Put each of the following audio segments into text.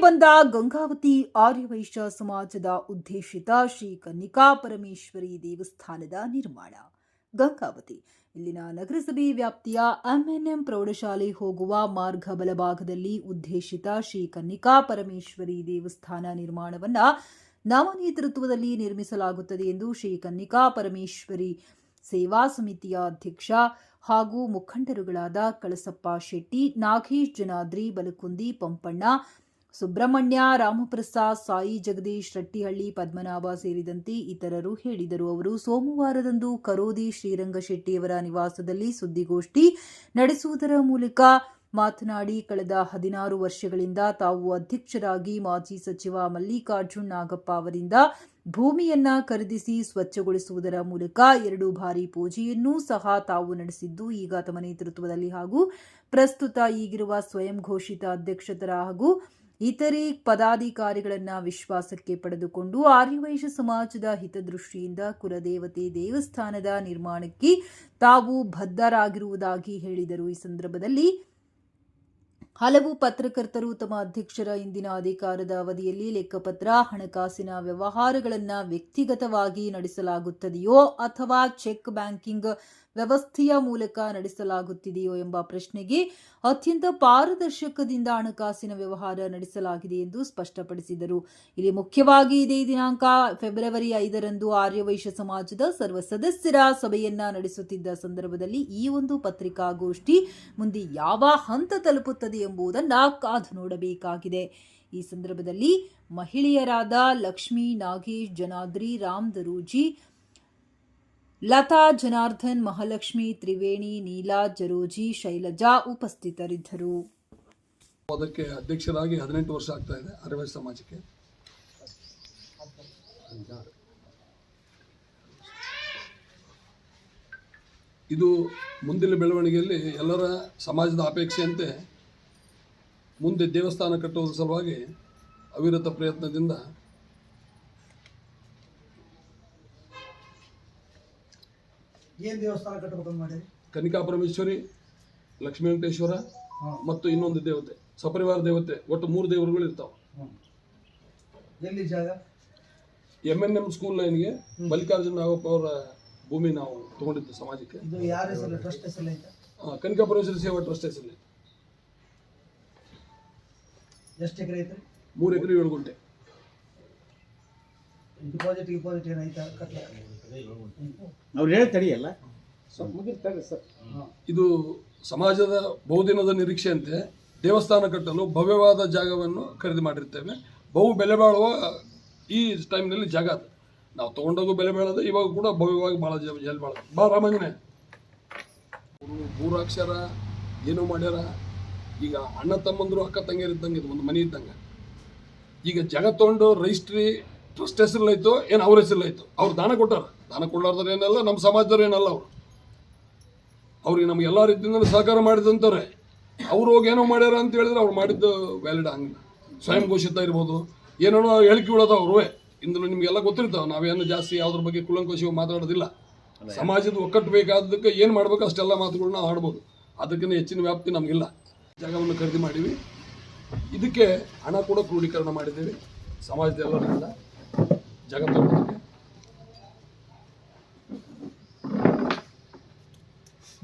ಬಂದ ಗಂಗಾವತಿ ಆರ್ಯವೈಶ್ಯ ಸಮಾಜದ ಉದ್ದೇಶಿತ ಶ್ರೀ ಕನ್ನಿಕಾ ಪರಮೇಶ್ವರಿ ದೇವಸ್ಥಾನದ ನಿರ್ಮಾಣ. ಗಂಗಾವತಿ, ಇಲ್ಲಿನ ನಗರಸಭೆ ವ್ಯಾಪ್ತಿಯ ಎಂಎನ್ಎಂ ಪ್ರೌಢಶಾಲೆ ಹೋಗುವ ಮಾರ್ಗ ಬಲಭಾಗದಲ್ಲಿ ಉದ್ದೇಶಿತ ಶ್ರೀ ಕನ್ನಿಕಾ ಪರಮೇಶ್ವರಿ ದೇವಸ್ಥಾನ ನಿರ್ಮಾಣವನ್ನ ನವ ನೇತೃತ್ವದಲ್ಲಿ ನಿರ್ಮಿಸಲಾಗುತ್ತದೆ ಎಂದು ಶ್ರೀ ಕನ್ನಿಕಾ ಪರಮೇಶ್ವರಿ ಸೇವಾ ಸಮಿತಿಯ ಅಧ್ಯಕ್ಷ ಹಾಗೂ ಮುಖಂಡರುಗಳಾದ ಕಳಸಪ್ಪ ಶೆಟ್ಟಿ, ನಾಗೇಶ್ ಜನಾದ್ರಿ, ಬಲಕುಂದಿ ಪಂಪಣ್ಣ ಸುಬ್ರಹ್ಮಣ್ಯ, ರಾಮಪ್ರಸಾದ್, ಸಾಯಿ ಜಗದೀಶ್, ರಟ್ಟಿಹಳ್ಳಿ, ಪದ್ಮನಾಭ ಸೇರಿದಂತೆ ಇತರರು ಹೇಳಿದರು. ಅವರು ಸೋಮವಾರದಂದು ಕರೋದಿ ಶ್ರೀರಂಗ ಶೆಟ್ಟಿಯವರ ನಿವಾಸದಲ್ಲಿ ಸುದ್ದಿಗೋಷ್ಠಿ ನಡೆಸುವುದರ ಮೂಲಕ ಮಾತನಾಡಿ, ಕಳೆದ ಹದಿನಾರು ವರ್ಷಗಳಿಂದ ತಾವು ಅಧ್ಯಕ್ಷರಾಗಿ ಮಾಜಿ ಸಚಿವ ಮಲ್ಲಿಕಾರ್ಜುನ್ ನಾಗಪ್ಪ ಅವರಿಂದ ಭೂಮಿಯನ್ನ ಖರೀದಿಸಿ ಸ್ವಚ್ಛಗೊಳಿಸುವುದರ ಮೂಲಕ ಎರಡು ಬಾರಿ ಪೂಜೆಯನ್ನೂ ಸಹ ತಾವು ನಡೆಸಿದ್ದು, ಈಗ ತಮ್ಮ ನೇತೃತ್ವದಲ್ಲಿ ಹಾಗೂ ಪ್ರಸ್ತುತ ಈಗಿರುವ ಸ್ವಯಂ ಘೋಷಿತ ಅಧ್ಯಕ್ಷತರ ಹಾಗೂ ಇತರೆ ಪದಾಧಿಕಾರಿಗಳನ್ನು ವಿಶ್ವಾಸಕ್ಕೆ ಪಡೆದುಕೊಂಡು ಆರ್ಯವೈಶ್ಯ ಸಮಾಜದ ಹಿತದೃಷ್ಟಿಯಿಂದ ಕುಲದೇವತೆ ದೇವಸ್ಥಾನದ ನಿರ್ಮಾಣಕ್ಕೆ ತಾವು ಬದ್ಧರಾಗಿರುವುದಾಗಿ ಹೇಳಿದರು. ಈ ಸಂದರ್ಭದಲ್ಲಿ ಹಲವು ಪತ್ರಕರ್ತರು ತಮ್ಮ ಅಧ್ಯಕ್ಷರ ಇಂದಿನ ಅಧಿಕಾರದ ಅವಧಿಯಲ್ಲಿ ಲೆಕ್ಕಪತ್ರ, ಹಣಕಾಸಿನ ವ್ಯವಹಾರಗಳನ್ನು ವ್ಯಕ್ತಿಗತವಾಗಿ ನಡೆಸಲಾಗುತ್ತದೆಯೋ ಅಥವಾ ಚೆಕ್ ಬ್ಯಾಂಕಿಂಗ್ ವ್ಯವಸ್ಥೆಯ ಮೂಲಕ ನಡೆಸಲಾಗುತ್ತಿದೆಯೋ ಎಂಬ ಪ್ರಶ್ನೆಗೆ ಅತ್ಯಂತ ಪಾರದರ್ಶಕದಿಂದ ಹಣಕಾಸಿನ ವ್ಯವಹಾರ ನಡೆಸಲಾಗಿದೆ ಎಂದು ಸ್ಪಷ್ಟಪಡಿಸಿದರು. ಇಲ್ಲಿ ಮುಖ್ಯವಾಗಿ ಇದೇ ದಿನಾಂಕ ಫೆಬ್ರವರಿ ಐದರಂದು ಆರ್ಯವೈಶ್ಯ ಸಮಾಜದ ಸರ್ವ ಸದಸ್ಯರ ಸಭೆಯನ್ನ ನಡೆಸುತ್ತಿದ್ದ ಸಂದರ್ಭದಲ್ಲಿ ಈ ಒಂದು ಪತ್ರಿಕಾಗೋಷ್ಠಿ ಮುಂದೆ ಯಾವ ಹಂತ ತಲುಪುತ್ತದೆ ಎಂಬುದನ್ನು ಕಾದು ನೋಡಬೇಕಾಗಿದೆ. ಈ ಸಂದರ್ಭದಲ್ಲಿ ಮಹಿಳೆಯರಾದ ಲಕ್ಷ್ಮೀ, ನಾಗೇಶ್, ಜನಾದ್ರಿ, ರಾಮ್, ದರೂಜಿ ಲತಾ, ಜನಾರ್ದನ್, ಮಹಾಲಕ್ಷ್ಮಿ, ತ್ರಿವೇಣಿ, ನೀಲಾ, ಜರೋಜಿ, ಶೈಲಜಾ ಉಪಸ್ಥಿತರಿದ್ದರು. ಅದಕ್ಕೆ ಅಧ್ಯಕ್ಷರಾಗಿ ಹದಿನೆಂಟು ವರ್ಷ ಆಗ್ತಾ ಇದೆ ಅರವೈ ಸಮಾಜಕ್ಕೆ. ಇದು ಮುಂದಿನ ಬೆಳವಣಿಗೆಯಲ್ಲಿ ಎಲ್ಲರ ಸಮಾಜದ ಅಪೇಕ್ಷೆಯಂತೆ ಮುಂದೆ ದೇವಸ್ಥಾನ ಕಟ್ಟುವುದರ ಸಲುವಾಗಿ ಅವಿರತ ಪ್ರಯತ್ನದಿಂದ ಏನ್ ದೇವಸ್ಥಾನ ಕಟ್ಟಬೇಕಂತ ಮಾಡಿರಿ ಕನಿಕಾ ಪರಮೇಶ್ವರಿ ಲಕ್ಷ್ಮೀ ವೆಂಕಟೇಶ್ವರ ಮತ್ತು ಇನ್ನೊಂದು ದೇವತೆ ಸಪರಿವಾರ ದೇವತೆ ಒಟ್ಟು ಮೂರು ದೇವರುಗಳು ಇರ್ತಾವೆ. ಎಲ್ಲಿ ಜಾಗ? ಎಂ ಎನ್ ಎಂ ಸ್ಕೂಲ್ ಲೈನ್ಗೆ ಮಲ್ಲಿಕಾರ್ಜುನ ನಾಗಪ್ಪ ಅವರ ಭೂಮಿ ನಾವು ತಗೊಂಡಿದ್ದು ಸಮಾಜಕ್ಕೆ. ಇದು ಯಾರ ಹೆಸರು? ಟ್ರಸ್ಟ್ ಹೆಸರು ಐತೆ? ಕನಿಕಾ ಕನಕ ಸೇವಾ ಟ್ರಸ್ಟ್ ಹೆಸರಲ್ಲಿ ಎಷ್ಟು ಎಕರೆ ಐತೆ ಮೂರು ಎಕರೆ ಏಳು ಗುಂಟೆ. ಡಿಪಾಸಿಟ್ ಡಿಪಾಸಿಟ್ ಏನೈತೆ ಕಟ್ಲ ಅವ್ರು ಹೇಳಿ ಹಾಂ ಇದು ಸಮಾಜದ ಬಹುದಿನದ ನಿರೀಕ್ಷೆಯಂತೆ ದೇವಸ್ಥಾನ ಕಟ್ಟಲು ಭವ್ಯವಾದ ಜಾಗವನ್ನು ಖರೀದಿ ಮಾಡಿರ್ತೇವೆ. ಬಹು ಬೆಲೆ ಬಾಳುವ ಈ ಟೈಮ್ನಲ್ಲಿ ಜಾಗ ಅದು. ನಾವು ತೊಗೊಂಡಾಗೂ ಬೆಲೆ ಬಾಳೋದು, ಇವಾಗ ಕೂಡ ಭವ್ಯವಾಗಿ ಭಾಳ ಜಲ್ ಬಾಳ ಬಾ ರಾಮಂಜನೆ ಮೂರಾಕ್ಷರ ಏನೋ ಮಾಡ್ಯಾರ. ಈಗ ಅಣ್ಣ ತಮ್ಮಂದರು ಅಕ್ಕ ತಂಗಿಯರು ಇದ್ದಂಗೆ ಇದು ಒಂದು ಮನೆ ಇದ್ದಂಗೆ. ಈಗ ಜಾಗ ತೊಗೊಂಡು ರಜಿಸ್ಟ್ರಿ ಟ್ರಸ್ಟ್ ಹೆಸರಲ್ಲೈತು ಏನು ಅವ್ರ ಹೆಸರಲ್ಲೈತು ಅವ್ರು ದಾನ ಕೊಟ್ಟಾರ. ದಾನ ಕೊಡ್ಲಾರ್ದ್ರೆ ಏನಲ್ಲ? ನಮ್ಮ ಸಮಾಜದವ್ರು ಏನಲ್ಲ ಅವರು? ಅವ್ರಿಗೆ ನಮ್ಗೆ ಎಲ್ಲ ರೀತಿಯಿಂದ ಸಹಕಾರ ಮಾಡಿದಂತಾರೆ ಅವ್ರು ಹೋಗಿ ಏನೋ ಮಾಡ್ಯಾರ ಅಂತ ಹೇಳಿದ್ರೆ ಅವ್ರು ಮಾಡಿದ್ದು ವ್ಯಾಲಿಡ್ ಹಂಗಿಲ್ಲ. ಸ್ವಯಂ ಘೋಷಿತ ಇರ್ಬೋದು. ಏನೇನೋ ಹೇಳಿಕೆ ಅವ್ರುವೆ. ಇಂದಲೂ ನಿಮಗೆಲ್ಲ ಗೊತ್ತಿರ್ತಾವೆ. ನಾವೇನು ಜಾಸ್ತಿ ಯಾವ್ದ್ರ ಬಗ್ಗೆ ಕುಲಂಕುಷವಾಗಿ ಮಾತಾಡೋದಿಲ್ಲ. ಸಮಾಜದ ಒಕ್ಕಟ್ಟು ಬೇಕಾದಕ್ಕೆ ಏನು ಮಾಡ್ಬೇಕು ಅಷ್ಟೆಲ್ಲ ಮಾತುಗಳನ್ನ ಆಡ್ಬೋದು. ಅದಕ್ಕಿಂತ ಹೆಚ್ಚಿನ ವ್ಯಾಪ್ತಿ ನಮಗಿಲ್ಲ. ಜಾಗವನ್ನು ಖರೀದಿ ಮಾಡೀವಿ. ಇದಕ್ಕೆ ಹಣ ಕೂಡ ಕ್ರೋಢೀಕರಣ ಮಾಡಿದ್ದೀವಿ. ಸಮಾಜದ ಎಲ್ಲರಿಂದ ಜಾಗ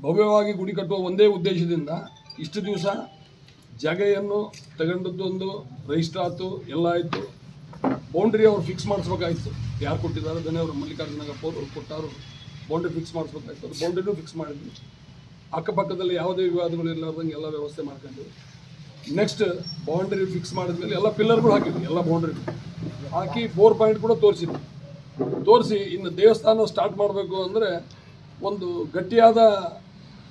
ಭವ್ಯವಾಗಿ ಗುಡಿ ಕಟ್ಟುವ ಒಂದೇ ಉದ್ದೇಶದಿಂದ ಇಷ್ಟು ದಿವಸ ಜಾಗೆಯನ್ನು ತಗೊಂಡದ್ದೊಂದು ರಿಜಿಸ್ಟರ್ ಆಯ್ತು, ಎಲ್ಲ ಆಯಿತು. ಬೌಂಡ್ರಿ ಅವ್ರು ಫಿಕ್ಸ್ ಮಾಡಿಸ್ಬೇಕಾಯ್ತು. ಯಾರು ಕೊಟ್ಟಿದ್ದಾರೆ? ಅದನ್ನೇ ಅವರು ಮಲ್ಲಿಕಾರ್ಜುನಗಪ್ಪ ಅವರು ಕೊಟ್ಟರು. ಬೌಂಡ್ರಿ ಫಿಕ್ಸ್ ಮಾಡಿಸ್ಬೇಕಾಯ್ತು. ಅದು ಬೌಂಡ್ರಿನೂ ಫಿಕ್ಸ್ ಮಾಡಿದ್ವಿ. ಅಕ್ಕಪಕ್ಕದಲ್ಲಿ ಯಾವುದೇ ವಿವಾದಗಳು ಇರಲಾರ್ದಂಗೆ ಎಲ್ಲ ವ್ಯವಸ್ಥೆ ಮಾಡ್ಕೊಂಡ್ವಿ ನೆಕ್ಸ್ಟ್ ಬೌಂಡ್ರಿ ಫಿಕ್ಸ್ ಮಾಡಿದ್ಮೇಲೆ ಎಲ್ಲ ಪಿಲ್ಲರ್ಗಳು ಹಾಕಿದ್ವಿ. ಎಲ್ಲ ಬೌಂಡ್ರಿ ಹಾಕಿ ಫೋರ್ ಪಾಯಿಂಟ್ ಕೂಡ ತೋರಿಸಿದ್ವಿ ತೋರಿಸಿ ಇನ್ನು ದೇವಸ್ಥಾನ ಸ್ಟಾರ್ಟ್ ಮಾಡಬೇಕು ಅಂದರೆ ಒಂದು ಗಟ್ಟಿಯಾದ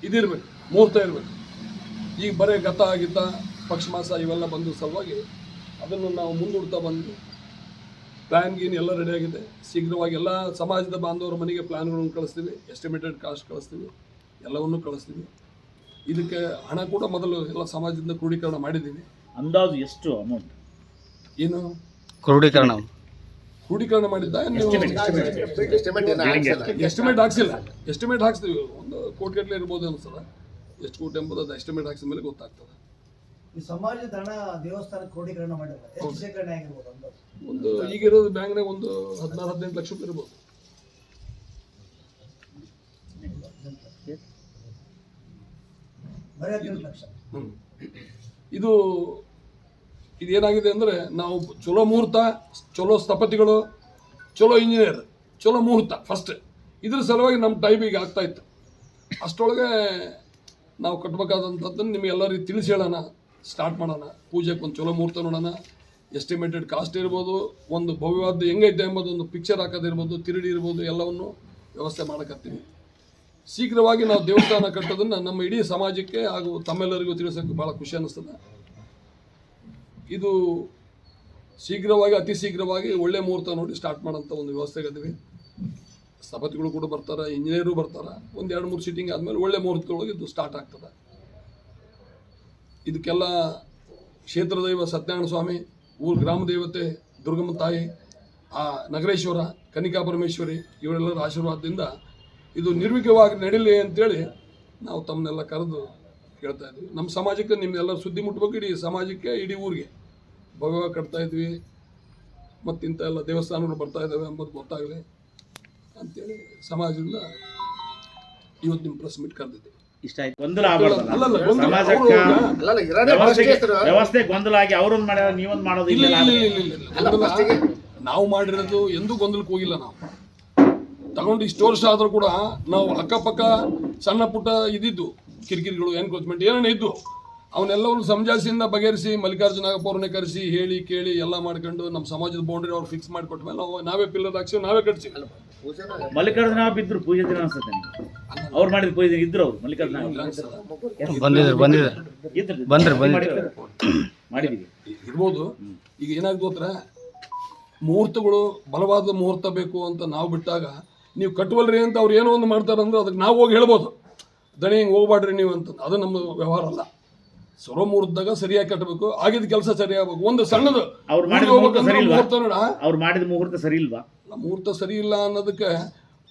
ಇದಿರಬೇಕು ಮುಹೂರ್ತ ಇರಬೇಕು. ಈಗ ಬರೀ ಗತ ಆಗಿದ್ದ ಪಕ್ಷಮಾಸ ಇವೆಲ್ಲ ಬಂದ ಸಲುವಾಗಿ ಅದನ್ನು ನಾವು ಮುಂದೂಡ್ತಾ ಬಂದು ಪ್ಲ್ಯಾನ್ ಗೀನ್ ಎಲ್ಲ ರೆಡಿಯಾಗಿದೆ ಶೀಘ್ರವಾಗಿ ಎಲ್ಲ ಸಮಾಜದ ಬಾಂಧವರ ಮನೆಗೆ ಪ್ಲ್ಯಾನ್ಗಳನ್ನು ಕಳಿಸ್ತೀವಿ ಎಸ್ಟಿಮೇಟೆಡ್ ಕಾಸ್ಟ್ ಕಳಿಸ್ತೀವಿ ಎಲ್ಲವನ್ನು ಕಳಿಸ್ತೀವಿ. ಇದಕ್ಕೆ ಹಣ ಕೂಡ ಮೊದಲು ಎಲ್ಲ ಸಮಾಜದಿಂದ ಕ್ರೋಢೀಕರಣ ಮಾಡಿದ್ದೀವಿ. ಅಂದಾಜು ಎಷ್ಟು ಅಮೌಂಟ್ ಏನು? ಕ್ರೋಢೀಕರಣ ಕ್ರೋಢೀಕರಣ ಮಾಡಿದ್ದ ನೀವು? ಎಸ್ಟಿಮೇಟ್ ಹಾಕ್ಸಿಲ್ಲ? ಎಸ್ಟಿಮೇಟ್ ಹಾಕ್ಸ್ತೀವಿ. ಒಂದು ಕೋಟಿ ಗಟ್ಟಲೆ ಇರ್ಬೋದು ಅನ್ಸಲ್ಲ ಎಷ್ಟು ಕೋಟಿ ಎಂಬುದು ಅದು ಎಸ್ಟಿಮೇಟ್ ಹಾಕ್ಸಿದ ಮೇಲೆ ಗೊತ್ತಾಗ್ತದೆ. ಈ ಸಮಾಜದ ಹಣ ದೇವಸ್ಥಾನ ಕ್ರೋಢೀಕರಣ ಮಾಡಿಲ್ಲ ಎಷ್ಟು ಶೇಖರಣೆ ಆಗಿರ್ಬೋದು ಅಂತ ಒಂದು ಈಗಿರೋ ಬ್ಯಾಂಕ್ನಾಗ ಒಂದು ಹದಿನಾರು ಹದಿನೆಂಟು ಲಕ್ಷ ರೂಪಾಯಿ ಇರ್ಬೋದು. ಬರೀ ಹದಿನೆಂಟು ಲಕ್ಷ. ಹ್ಮ್. ಇದು ಇದೇನಾಗಿದೆ ಅಂದರೆ ನಾವು ಚಲೋ ಮುಹೂರ್ತ, ಚಲೋ ಸ್ಥಪತಿಗಳು, ಚಲೋ ಇಂಜಿನಿಯರ್ ಚಲೋ ಮುಹೂರ್ತ ಫಸ್ಟ್ ಇದ್ರ ಸಲುವಾಗಿ ನಮ್ಮ ಟೈಮ್ ಈಗ ಆಗ್ತಾ ಇತ್ತು. ಅಷ್ಟೊಳಗೆ ನಾವು ಕಟ್ಟಬೇಕಾದಂಥದ್ದನ್ನು ನಿಮಗೆಲ್ಲರಿಗೂ ತಿಳಿಸಿ ಹೇಳೋಣ. ಸ್ಟಾರ್ಟ್ ಮಾಡೋಣ. ಪೂಜೆಗೆ ಒಂದು ಚಲೋ ಮುಹೂರ್ತ ನೋಡೋಣ. ಎಸ್ಟಿಮೇಟೆಡ್ ಕಾಸ್ಟ್ ಇರ್ಬೋದು, ಒಂದು ಭವ್ಯವಾದ ಹೆಂಗೈತೆ ಎಂಬುದು ಒಂದು ಪಿಕ್ಚರ್ ಹಾಕೋದಿರ್ಬೋದು ತಿರುಡಿ ಇರ್ಬೋದು, ಎಲ್ಲವನ್ನು ವ್ಯವಸ್ಥೆ ಮಾಡಕತ್ತೀವಿ. ಶೀಘ್ರವಾಗಿ ನಾವು ದೇವಸ್ಥಾನ ಕಟ್ಟೋದನ್ನು ನಮ್ಮ ಇಡೀ ಸಮಾಜಕ್ಕೆ ಹಾಗೂ ತಮ್ಮೆಲ್ಲರಿಗೂ ತಿಳಿಸೋಕೆ ಭಾಳ ಖುಷಿ ಅನ್ನಿಸ್ತದೆ. ಇದು ಶೀಘ್ರವಾಗಿ, ಅತಿ ಶೀಘ್ರವಾಗಿ ಒಳ್ಳೆ ಮುಹೂರ್ತ ನೋಡಿ ಸ್ಟಾರ್ಟ್ ಮಾಡೋಂಥ ಒಂದು ವ್ಯವಸ್ಥೆಗದೀವಿ ಸ್ಥಪತಿಗಳು ಕೂಡ ಬರ್ತಾರೆ ಇಂಜಿನಿಯರು ಬರ್ತಾರೆ. ಒಂದು ಎರಡು ಮೂರು ಸೀಟಿಂಗ್ ಆದಮೇಲೆ ಒಳ್ಳೆ ಮುಹೂರ್ತದೊಳಗೆ ಇದು ಸ್ಟಾರ್ಟ್ ಆಗ್ತದೆ. ಇದಕ್ಕೆಲ್ಲ ಕ್ಷೇತ್ರ ದೈವ ಸತ್ಯನಾರಾಯಣ ಸ್ವಾಮಿ, ಊರು ಗ್ರಾಮ ದೇವತೆ, ದುರ್ಗಮ್ಮ ತಾಯಿ, ಆ ನಗರೇಶ್ವರ, ಕನಿಕಾ ಪರಮೇಶ್ವರಿ, ಇವರೆಲ್ಲರ ಆಶೀರ್ವಾದದಿಂದ ಇದು ನಿರ್ವಿಘ್ನವಾಗಿ ನಡೀಲಿ ಅಂತೇಳಿ ನಾವು ತಮ್ಮನ್ನೆಲ್ಲ ಕರೆದು ಕೇಳ್ತಾ ಇದ್ದೀವಿ ನಮ್ಮ ಸಮಾಜಕ್ಕೆ ನಿಮ್ಮೆಲ್ಲರ ಸುದ್ದಿ ಮುಟ್ಟಬೇಕು ಇಡೀ ಸಮಾಜಕ್ಕೆ, ಇಡೀ ಊರಿಗೆ. ಭವ್ಯವಾಗಿ ಕಟ್ತಾ ಇದ್ವಿ. ಮತ್ತು ಇಂಥ ಎಲ್ಲ ದೇವಸ್ಥಾನಗಳು ಬರ್ತಾ ಇದ್ದಾವೆ ಎಂಬುದು ಗೊತ್ತಾಗಲಿ ಅಂತೇಳಿ ಸಮಾಜದಿಂದ ಇವತ್ತು ನಿಮ್ಮ ಪ್ರೆಸ್ ಮೀಟ್ ಕರೆದಿದ್ದೀವಿ ಇಷ್ಟ ಆಯ್ತು. ಗೊಂದಲ ಆಗ್ಬಾರ್ದಲ್ಲ. ವ್ಯವಸ್ಥೆ ಗೊಂದಲ ಆಗಿ ಅವ್ರೊಂದ್ ಮಾಡ್ಯಾರ ನೀವೊಂದ್ ಮಾಡೋದು ಇಲ್ಲ ನಾವು ಮಾಡಿರೋದು ಎಂದೂ ಗೊಂದಲಕ್ಕೆ ಹೋಗಿಲ್ಲ ನಾವು. ತಗೊಂಡು ಇಷ್ಟು ವರ್ಷ ಆದರೂ ಕೂಡ ನಾವು ಅಕ್ಕಪಕ್ಕ ಸಣ್ಣ ಪುಟ್ಟ ಇದ್ದಿದ್ದು ಕಿರಿಕಿರಿಗಳು ಎನ್ಕ್ರೋಚ್ಮೆಂಟ್ ಏನೇನು ಇದ್ದು. ಅವನ್ನೆಲ್ಲವನ್ನು ಸಮಜಾಸಿಯಿಂದ ಬಗೆಹರಿಸಿ ಮಲ್ಲಿಕಾರ್ಜುನ ನಾಗಪ್ಪ ಅವ್ರನ್ನೇ ಕರೆಸಿ ಹೇಳಿ ಕೇಳಿ ಎಲ್ಲ ಮಾಡ್ಕೊಂಡು ನಮ್ಮ ಸಮಾಜದ ಬೌಂಡ್ರಿ ಅವ್ರು ಫಿಕ್ಸ್ ಮಾಡಿಕೊಟ್ಟ ಮೇಲೆ ನಾವು ನಾವೇ ಪಿಲ್ಲರ್ ಹಾಕ್ಸಿ ನಾವೇ ಕಟ್ಸಿ. ಮಲ್ಲಿಕಾರ್ಜುನ ಬಿದ್ರು ಪೂಜೆ ದಿನ ಅನ್ಸುತ್ತೆ ಅವ್ರು ಮಾಡಿದ ಪೂಜೆ ದಿನ ಇದ್ರು ಅವ್ರು ಮಲ್ಲಿಕಾರ್ಜುನ ಬಂದಿದ್ರು ಬಂದಿದ್ರು ಇದ್ರು? ಬಂದ್ರು. ಮಾಡಿದೀವಿ ಇರ್ಬೋದು. ಈಗ ಏನಾಗ್ತು ಅಂದ್ರೆ ಮುಹೂರ್ತಗಳು ಬಲವಾದ ಮುಹೂರ್ತ ಬೇಕು ಅಂತ ನಾವು ಬಿಟ್ಟಾಗ ನೀವು ಕಟ್ಟುವಲ್ರಿ ಅಂತ ಅವ್ರು ಏನೋ ಒಂದು ಮಾಡ್ತಾರಂದ್ರೆ ಅದಕ್ಕೆ ನಾವು ಹೋಗಿ ಹೇಳ್ಬೋದು. ದಣಿ ಹಿಂಗೆ ಹೋಗ್ಬಾಡ್ರಿ ನೀವು ಅಂತ. ಅದು ನಮ್ಮ ವ್ಯವಹಾರ ಅಲ್ಲ. ಸರ್ವ ಮುಹೂರ್ತದಾಗ ಸರಿಯಾಗಿ ಕಟ್ಟಬೇಕು ಆಗಿದ ಕೆಲಸ ಸರಿಯಾಗಬೇಕು. ಒಂದು ಸಣ್ಣದು ಅವ್ರು ಮಾಡಿದ ಮುಹೂರ್ತ ಸರಿ ಇಲ್ವಾ? ಮುಹೂರ್ತ ನೋಡ ಅವ್ರು ಮಾಡಿದ ಮುಹೂರ್ತ ಸರಿ ಇಲ್ವಾ? ಮುಹೂರ್ತ ಸರಿ ಇಲ್ಲ ಅನ್ನೋದಕ್ಕೆ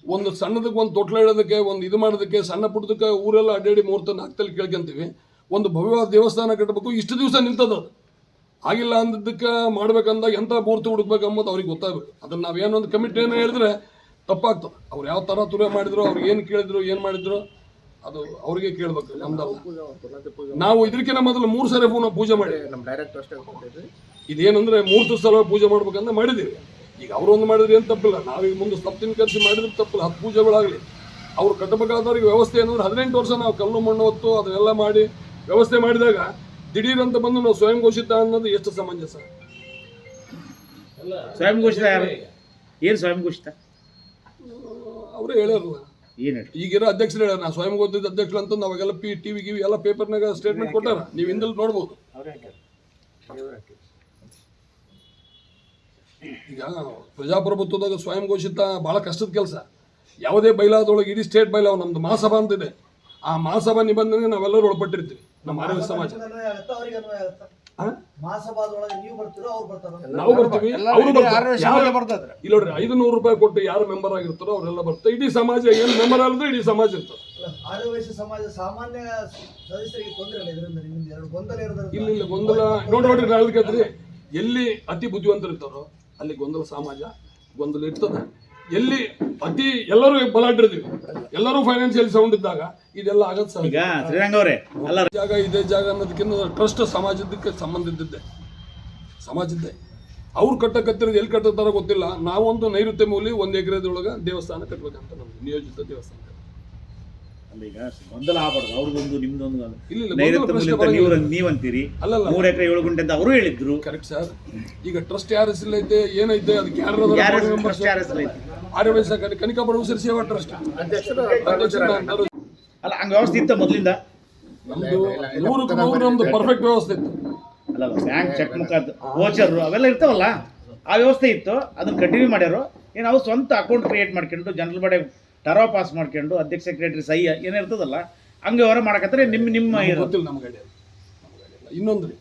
ಒಂದು ಸಣ್ಣದಕ್ಕೆ ಒಂದು ತೊಟ್ಲ ಇಡೋದಕ್ಕೆ ಒಂದು ಇದು ಮಾಡೋದಕ್ಕೆ ಸಣ್ಣ ಪುಟ್ಟದಕ್ಕೆ ಊರೆಲ್ಲ ಅಡ್ಡಾಡಿ ಮುಹೂರ್ತ ಹಾಕ್ತಲ್ಲಿ ಕೇಳ್ಕೊಂತೀವಿ. ಒಂದು ಭವ್ಯವಾದ ದೇವಸ್ಥಾನ ಕಟ್ಟಬೇಕು ಇಷ್ಟು ದಿವಸ ನಿಂತದ ಆಗಿಲ್ಲ ಅಂದಿದ್ದಕ್ಕೆ ಮಾಡ್ಬೇಕಂದಾಗ ಎಂಥ ಮುಹೂರ್ತ ಹುಡುಕ್ಬೇಕು ಅನ್ನೋದು ಅವ್ರಿಗೆ ಗೊತ್ತಾಗಬೇಕು. ಅದನ್ನ ನಾವೇನೊಂದು ಕಮಿಟಿ ಏನೋ ಹೇಳಿದ್ರೆ ತಪ್ಪಾಗ್ತದೆ ಅವ್ರು ಯಾವ ಥರ ತುರೆ ಮಾಡಿದ್ರು ಅವ್ರು ಏನು ಕೇಳಿದ್ರು ಏನು ಮಾಡಿದ್ರು ಅದು ಅವ್ರಿಗೆ ಕೇಳ್ಬೇಕು ನಮ್ದು ನಾವು ಇದಕ್ಕಿಂತ ಮೊದಲು ಮೂರು ಸಾರಿ ಪೂನ ಪೂಜೆ ಮಾಡಿ ನಮ್ಮ ಡೈರೆಕ್ಟ್ ಅಷ್ಟೇ ಇದೇನಂದ್ರೆ ಮೂರ್ತು ಸಲ ಪೂಜೆ ಮಾಡ್ಬೇಕಂತ ಮಾಡಿದ್ದೀವಿ. ಈಗ ಅವರೊಂದು ಮಾಡಿದ್ರೆ ಏನು ತಪ್ಪಿಲ್ಲ. ನಾವೀಗ ಮುಂದೆ ಸಪ್ತಿನ ಕೆಲಸ ಮಾಡಿದ್ರೆ ತಪ್ಪಿಲ್ಲ ಹತ್ತು ಪೂಜೆಗಳಾಗಲಿ. ಅವ್ರು ಕಟ್ಟಬೇಕಾದವ್ರಿಗೆ ವ್ಯವಸ್ಥೆ ಏನಂದ್ರೆ ಹದಿನೆಂಟು ವರ್ಷ ನಾವು ಕಲ್ಲು ಮಣ್ಣು ಹೊತ್ತು ಅದನ್ನೆಲ್ಲ ಮಾಡಿ ವ್ಯವಸ್ಥೆ ಮಾಡಿದಾಗ ದಿಢೀರಂತ ಅಂತ ಬಂದು ನಾವು ಸ್ವಯಂ ಘೋಷಿತ ಅನ್ನೋದು ಎಷ್ಟು ಸಮಂಜಸ. ಸ್ವಯಂ ಘೋಷಿತ ಏನು ಏನ್ ಸ್ವಯಂ ಘೋಷಿತ? ಅವರೇ ಹೇಳ್ಯಾರಲ್ಲ. ಏನ್ ಹೇಳಿ ಈಗಿರೋ ಅಧ್ಯಕ್ಷರು ಹೇಳ ನಾ ಸ್ವಯಂ ಗೊತ್ತಿದ್ದ ಅಧ್ಯಕ್ಷರು ಅಂತ ನಾವಾಗೆಲ್ಲ ಪಿ ಟಿವಿ ಗಿವಿ ಎಲ್ಲ ಪೇಪರ್ನಾಗ ಸ್ಟೇಟ್ಮೆಂಟ್ ಕೊಟ್ಟಾರ. ನೀವು ಹಿಂದಲ್ಲಿ ನೋಡ್ಬೋದು. ಈಗ ಪ್ರಜಾಪ್ರಭುತ್ವದಾಗ ಸ್ವಯಂ ಘೋಷಿತ ಭಾಳ ಕಷ್ಟದ ಕೆಲಸ. ಯಾವುದೇ ಬೈಲಾದೊಳಗೆ ಇಡೀ ಸ್ಟೇಟ್ ಬೈಲಾವ ನಮ್ದು ಮಹಾಸಭಾ ಅಂತಿದೆ. ಆ ಮಹಾಸಭಾ ನಿಬಂಧನೆ ನಾವೆಲ್ಲರೂ ಒಳಪಟ್ಟಿರ್ತೀವಿ ನಮ್ಮ ಆರೋಗ್ಯ ಸಮಾಜ. ನೀವು ಬರ್ತೀರೋ ಅವ್ರು ಬರ್ತಾರ. ನಾವು ಬರ್ತೀವಿ ಅವರು ಬರ್ತಾರೆ. ಯಾರು- ಇಲ್ಲ ನೋಡ್ರಿ ಐದು ನೂರು ರೂಪಾಯಿ ಕೊಟ್ಟು ಯಾರು ಮೆಂಬರ್ ಆಗಿರ್ತಾರೋ ಅವರೆಲ್ಲ ಬರ್ತಾರೆ. ಇಡೀ ಸಮಾಜ ಏನು ಮೆಂಬರ್ ಆಗಿದ್ರೆ ಇಡೀ ಸಮಾಜ ಇರ್ತದೆ. ವೈಶ್ಯ ಸಮಾಜ ಸಾಮಾನ್ಯ ಸದಸ್ಯರಿಗೆ ತೊಂದರೆ ಇಲ್ಲ ಇದರಿಂದ ನಿಮ್ಮಿಂದ ಎರಡು ಗೊಂದಲ ಇರೋದ್ರಿಂದ. ಇಲ್ಲ ಇಲ್ಲ ಗೊಂದಲ. ನೋಡಿ ನೋಡ್ರಿ ನಾನು ಕೇಳ್ತೀರಿ. ಎಲ್ಲಿ ಅತಿ ಬುದ್ಧಿವಂತರು ಇರ್ತಾರೋ ಅಲ್ಲಿ ಗೊಂದಲ ಸಮಾಜ ಗೊಂದಲ ಇರ್ತದೆ. ಎಲ್ಲಿ ಅತಿ ಎಲ್ಲರೂ ಬಲಾಢ್ರಿದ್ದೀವಿ ಎಲ್ಲರೂ ಫೈನಾನ್ಸಿಯಲ್ ಸೌಂಡ್ ಇದ್ದಾಗ ಇದೆಲ್ಲ ಆಗತ್ತೆ ಸರ್ ಈಗ ಶ್ರೀರಂಗ ಅವರೇ ಅಲ್ಲ ಜಾಗ ಇದೇ ಜಾಗ ಅನ್ನೋದಕ್ಕಿಂತ ಟ್ರಸ್ಟ್ ಸಮಾಜದಕ್ಕೆ ಸಂಬಂಧ ಇದ್ದಿದ್ದೆ ಸಮಾಜದ್ದೇ. ಅವ್ರು ಕಟ್ಟಕತ್ತಿರೋದು ಎಲ್ಲಿ ಕಟ್ಟತಾರೋ ಗೊತ್ತಿಲ್ಲ. ನಾವೊಂದು ನೈಋತ್ಯ ಮೂಲಿ ಒಂದು ಎಕರೆದೊಳಗೆ ದೇವಸ್ಥಾನ ಕಟ್ಟಬೇಕಂತ ನಮ್ಗೆ ನಿಯೋಜಿತ ದೇವಸ್ಥಾನ. ಅಲ್ಲ ಈಗ ಗೊಂದಲ ಆಗ್ಬಾರ್ದು. ನಿಮ್ದೊಂದು ಇಲ್ಲ ನೈಋತ್ಯ ನೀವು. ನೀವಂತೀರಿ. ಅಲ್ಲಲ್ಲ ಮೂರ್ ಎಕರೆ ಏಳು ಗುಂಟೆ ಅಂತ ಅವರು ಹೇಳಿದ್ರು. ಕರೆಕ್ಟ್ ಸರ್ ಈಗ ಟ್ರಸ್ಟ್ ಯಾರ ಹೆಸರಲ್ಲೈತೆ ಏನೈತೆ ಅದಕ್ಕೆ ಯಾರು ಯಾರ ವಯಸ್ಸ ಕನಿಕಾ ಪರಮೇಶ್ವರ ಸೇವಾ ಟ್ರಸ್ಟ್. ಅಲ್ಲ ಹಂಗ ವ್ಯವಸ್ಥೆ ಇತ್ತ ಮೊದಲಿಂದ? ನಮ್ದು ನೂರಕ್ಕೆ ನೂರು ನಮ್ದು ಪರ್ಫೆಕ್ಟ್ ವ್ಯವಸ್ಥೆ ಇತ್ತು. ಅಲ್ಲ ಬ್ಯಾಂಕ್ ಚೆಕ್ ಮುಖಾಂತರ ವೋಚರ್ ಅವೆಲ್ಲ ಇರ್ತಾವಲ್ಲ ಆ ವ್ಯವಸ್ಥೆ ಇತ್ತು ಅದನ್ನ ಕಂಟಿನ್ಯೂ ಮಾಡ್ಯಾರು. ಏನು ನಾವು ಸ್ವಂತ ಅಕೌಂಟ್ ಕ್ರಿಯೇಟ್ ಮಾಡ್ಕೊಂಡು ಜನರಲ್ ಬಡೆ ಟರಾ ಪಾಸ್ ಮಾಡ್ಕೊಂಡು ಅಧ್ಯಕ್ಷ ಸೆಕ್ರೆಟರಿ ಸಹಿ ಏನಿರ್ತದಲ್ಲ ಹಂಗೆ ವ್ಯವಹಾರ ಮಾಡಕತ್ತಾರೆ ನಿಮ್ಮ ನಿಮ್ಮ ಗೊತ್ತಿಲ್ಲ ನಮ್ಗೆ ಐಡಿಯಾ. ಇನ್ನೊಂದು ರೀ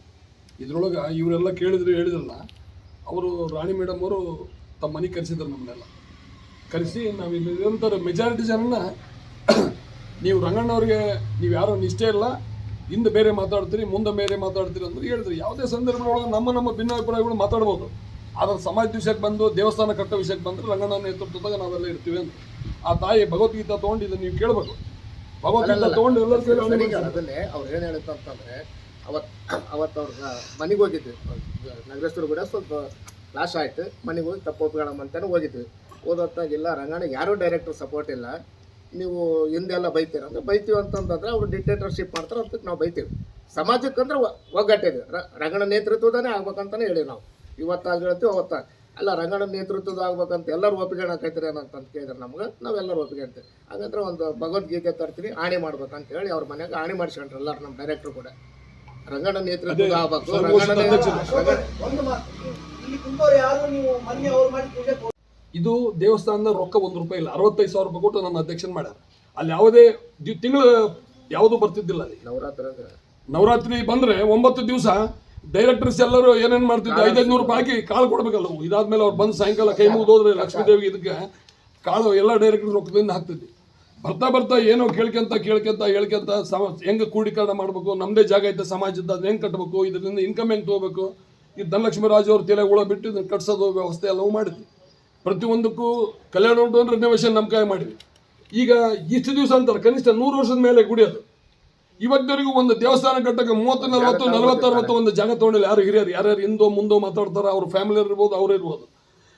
ಇದ್ರೊಳಗೆ ಇವರೆಲ್ಲ ಕೇಳಿದ್ರು ಹೇಳಿದ್ರಲ್ಲ ಅವರು ರಾಣಿ ಮೇಡಮ್ ಅವರು ತಮ್ಮ ಮನೆ ಕರೆಸಿದ್ರು ನಮ್ಮನ್ನೆಲ್ಲ. ಕರೆಸಿ ನಾವು ಇಲ್ಲಿ ನಿರಂತರ ಮೆಜಾರಿಟಿ ಜನನ ನೀವು ರಂಗಣ್ಣವ್ರಿಗೆ ನೀವು ಯಾರೋ ನಿಷ್ಠೆ ಇಲ್ಲ ಹಿಂದೆ ಬೇರೆ ಮಾತಾಡ್ತೀರಿ ಮುಂದೆ ಬೇರೆ ಮಾತಾಡ್ತೀರಿ ಅಂದ್ರೆ ಹೇಳಿದ್ರಿ ಯಾವುದೇ ಸಂದರ್ಭದೊಳಗೆ ನಮ್ಮ ನಮ್ಮ ಭಿನ್ನಾಭಿಪ್ರಾಯಗಳು ಮಾತಾಡ್ಬೋದು. ಆದ್ರೆ ಸಮಾಜ ವಿಷಯಕ್ಕೆ ಬಂದು ದೇವಸ್ಥಾನ ಕಟ್ಟೋ ವಿಷಯಕ್ಕೆ ಬಂದ್ರೆ ರಂಗಣ್ಣ ನೇತೃತ್ವದಾಗ ನಾವೆಲ್ಲ ಇರ್ತೀವಿ ಅಂತ. ಆ ತಾಯಿ ಭಗವದ್ಗೀತಾ ತೊಗೊಂಡು ಇದನ್ನ ನೀವು ಕೇಳಬೇಕು. ಭಗವದ್ಗೀತಾ ತೊಗೊಂಡು ಎಲ್ಲರೂ. ಅದನ್ನೇ ಅವ್ರು ಏನು ಹೇಳಿತ್ತು ಅಂತಂದ್ರೆ ಅವತ್ ಅವತ್ತು ಅವ್ರ ಮನೆಗೆ ಹೋಗಿದ್ವಿ. ನಗರೇಶ್ವರ ಕೂಡ ಸ್ವಲ್ಪ ಕ್ಲಾಶ್ ಆಯ್ತು. ಮನೆಗೆ ಹೋಗಿ ತಪ್ಪು ಒಪ್ಕೊಳ್ಳೋಣ ಅಂತಾನೆ ಹೋಗಿದ್ವಿ. ಓದೋತ್ತಾಗ ಇಲ್ಲ ರಂಗಾಣಿಗೆ ಯಾರೂ ಡೈರೆಕ್ಟರ್ ಸಪೋರ್ಟ್ ಇಲ್ಲ. ನೀವು ಹಿಂದೆಲ್ಲ ಬೈತೀರ ಅಂದ್ರೆ ಬೈತೀವಿ ಅಂತಂದ್ರೆ ಅವ್ರು ಡಿಕ್ಟೇಟರ್ಶಿಪ್ ಮಾಡ್ತಾರೆ ಅದಕ್ಕೆ ನಾವು ಬೈತೀವಿ. ಸಮಾಜಕ್ಕೆ ಅಂದ್ರೆ ಒಗ್ಗಟ್ಟಿದೆ. ರಂಗಣ ನೇತೃತ್ವದನೇ ಆಗ್ಬೇಕಂತಾನೆ ಹೇಳಿ ನಾವು. ಇವತ್ತಾಗ ಹೇಳ್ತೀವಿ ಅವತ್ತ ಅಲ್ಲ ರಂಗಣ ನೇತೃತ್ವದ ಆಗ್ಬೇಕಂತ ಎಲ್ಲರೂ ಒಪ್ಪಿಗೆ ಹಾಕೈತಿರಿ ಅಂತ ಕೇಳಿದ್ರೆ ನಮ್ಗೆ ನಾವೆಲ್ಲರೂ ಒಪ್ಪಿಗೆ ಅಂತೀವಿ. ಹಾಗಂದ್ರೆ ಒಂದು ಭಗವದ್ಗೀತೆ ತರ್ತೀವಿ ಆಣೆ ಮಾಡ್ಬೇಕಂತ ಹೇಳಿ ಅವ್ರ ಮನೆಯಾಗ ಆಣೆ ಮಾಡಿಸ್ಕೊಂಡ್ರು ಎಲ್ಲರೂ ನಮ್ಮ ಡೈರೆಕ್ಟರ್ ಕೂಡ. ರಂಗಣ ನೇತೃತ್ವದ ಆಗ್ಬೇಕು ಅದೇ ಇದು ದೇವಸ್ಥಾನದ ರೊಕ್ಕ ಒಂದು ರೂಪಾಯಿ ಇಲ್ಲ. ಅರವತ್ತೈದು ಸಾವಿರ ರೂಪಾಯಿ ಕೊಟ್ಟು ನನ್ನ ಅಧ್ಯಕ್ಷನ್ ಮಾಡ್ಯಾರ. ಅಲ್ಲಿ ಯಾವುದೇ ತಿಂಗಳು ಯಾವುದು ಬರ್ತಿದ್ದಿಲ್ಲ ಅಲ್ಲಿ. ನವರಾತ್ರಿ ನವರಾತ್ರಿ ಬಂದ್ರೆ ಒಂಬತ್ತು ದಿವಸ ಡೈರೆಕ್ಟರ್ಸ್ ಎಲ್ಲರೂ ಏನೇನ್ ಮಾಡ್ತಿದ್ರು ಐದೈದು ನೂರು ರೂಪಾಯಿ ಹಾಕಿ ಕಾಳು ಕೊಡ್ಬೇಕಲ್ಲ. ಇದಾದ್ಮೇಲೆ ಅವ್ರು ಬಂದು ಸಾಯಂಕಾಲ ಕೈ ಮುಗಿದೋದ್ರೆ ಲಕ್ಷ್ಮೀ ದೇವಿ ಇದಕ್ಕೆ ಕಾಳು ಎಲ್ಲ ಡೈರೆಕ್ಟರ್ ರೊಕ್ಕದಿಂದ ಹಾಕ್ತಿದ್ವಿ. ಬರ್ತಾ ಬರ್ತಾ ಏನೋ ಕೇಳ್ಕೊಂತ ಕೇಳ್ಕೊಂತ ಹೇಳ್ಕೊಂತ ಸಮ ಹೆಂಗೆ ಕೂಡೀಕರಣ ಮಾಡಬೇಕು ನಮ್ಮದೇ ಜಾಗ ಐತೆ ಸಮಾಜದ ಅದು ಹೆಂಗೆ ಕಟ್ಟಬೇಕು ಇದರಿಂದ ಇನ್ಕಮ್ ಹೆಂಗೆ ತೊಗೋಬೇಕು ಈ ಧನಲಕ್ಷ್ಮಿ ರಾಜು ಅವ್ರ ತಲೆ ಹುಳ ಬಿಟ್ಟು ಇದನ್ನ ಕಟ್ಸೋದು ವ್ಯವಸ್ಥೆ ಎಲ್ಲವೂ ಮಾಡಿದ್ವಿ. ಪ್ರತಿಯೊಂದಕ್ಕೂ ಕಲ್ಯಾಣ ಉಂಟು ಅಂದ್ರೆ ರಿನೋವೇಷನ್ ನಮ್ಮ ಕೈ ಮಾಡಿದ್ವಿ. ಈಗ ಇಷ್ಟು ದಿವಸ ಅಂತಾರೆ ಕನಿಷ್ಠ ನೂರು ವರ್ಷದ ಮೇಲೆ ಗುಡಿ ಅದು ಇವತ್ತಿವರೆಗೂ ಒಂದು ದೇವಸ್ಥಾನ ಕಟ್ಟಕ್ಕೆ ಮೂವತ್ತು ನಲವತ್ತು ನಲವತ್ತು ಅರವತ್ತು ಒಂದು ಜಾಗ ತೊಗೊಂಡಿಲ್ಲ. ಯಾರು ಹಿರಿಯರು ಯಾರ್ಯಾರು ಹಿಂದೋ ಮುಂದೋ ಮಾತಾಡ್ತಾರೆ ಅವ್ರ ಫ್ಯಾಮಿಲಿ ಇರ್ಬೋದು ಅವರೇ ಇರ್ಬೋದು.